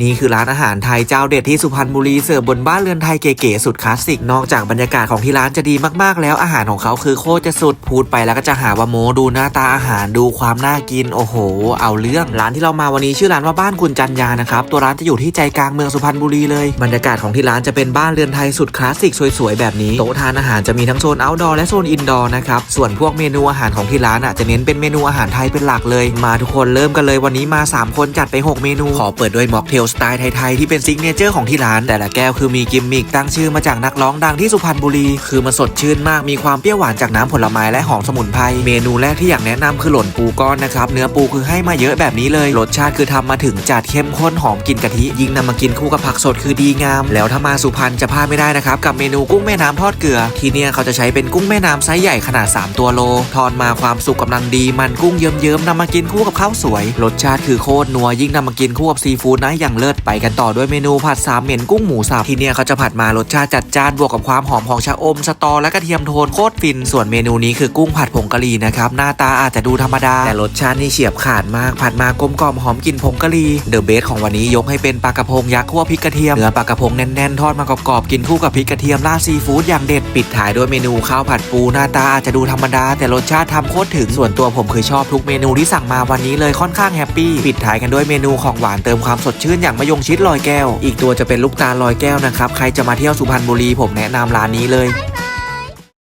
นี่คือร้านอาหารไทยเจ้าเด็ดที่สุพรรณบุรีเสิร์ฟบนบ้านเรือนไทยเก๋ๆสุดคลาสสิก นอกจากบรรยากาศของที่ร้านจะดีมากๆ แล้วอาหารของเขาคือโคตรจะสุดพูดไปแล้วก็จะหาว่าโมดูหน้าตาอาหารดูความน่ากินโอ้โห เอาเรื่องร้านที่เรามาวันนี้ชื่อร้านว่าบ้านคุณจันยานะครับตัวร้านจะอยู่ที่ใจกลางเมืองสุพรรณบุรีเลยบรรยากาศของที่ร้านจะเป็นบ้านเรือนไทยสุดคลาสสิกสวยๆแบบนี้โต๊ะทานอาหารจะมีทั้งโซน outdoor และโซน indoor นะครับส่วนพวกเมนูอาหารของที่ร้านอะจะเน้นเป็นเมนูอาหารไทยเป็นหลักเลย มาทุกคนเริ่มกันเลยวันนี้มาสามคนจัดไปหกเมนูขอเปิดด้วยม็อกเทลสไตล์ไทยๆที่เป็นซิกเนเจอร์ของที่ร้าน แต่ละแก้วคือมีกิมมิคตั้งชื่อมาจากนักร้องดังที่สุพรรณบุรี คือมันสดชื่นมากมีความเปรี้ยวหวานจากน้ำผลไม้และหอมสมุนไพรเมนูแรกที่อยากแนะนำคือหล่นปูก้อนนะครับเนื้อปูคือให้มาเยอะแบบนี้เลยรสชาติคือทำมาถึงจัดเข้มข้นหอมกลินกะทิยิ่งนำมากินคู่กับผักสดคือดีงาม แล้วถ้ามาสุพรรณจะพลาดไม่ได้นะครับกับเมนูกุ้งแม่น้ำทอดเกลือ ที่เนี่ยเขาจะใช้เป็นกุ้งแม่น้ำไซส์ใหญ่ขนาด 3 ตัวโล ทอดมาความสุกกำลังดีมันกุ้งเยิ้มๆนำมากินคู่กับข้าวสวย รสชาติคือโคตรนัวยิ่งนำมากินคู่กับซีฟู้ดนะอย่างเลิศไปกันต่อด้วยเมนูผัดสามเหม็นกุ้งหมูสับที่เนี่ยเขาจะผัดมารสชาติจัดจ้านบวกกับความหอมของชะอม สตอและกระเทียมโทนโคตรฟิน ส่วนเมนูนี้คือกุ้งผัดผงกะหรี่นะครับหน้าตาอาจจะดูธรรมดา แต่รสชาตินี่เฉียบขาดมากผัดมากลมกล่อมหอมกลิ่นผงกะหรี่เดอะเบสของวันนี้ยกให้เป็นปลากระพงยักษ์คั่วพริกกระเทียมเนื้อปลากระพงแน่นๆทอดมากรอบๆกินคู่กับพริกกระเทียมราดซีฟู้ดอย่างเด็ดปิดท้ายด้วยเมนูข้าวผัดปูหน้าตาอาจจะดูธรรมดา แต่รสชาติทำโคตรถึงส่วนตัวผมคือชอบทุกเมนูที่สั่งมาวันนี้เลยค่อนข้างแฮปปี้ปิดท้ายกันด้วยเมนูของหวานเติมความสดชื่นอย่างมะยงชิดลอยแก้ว อีกตัวจะเป็นลูกตาลลอยแก้วนะครับ ใครจะมาเที่ยวสุพรรณบุรีผมแนะนำร้านนี้เลย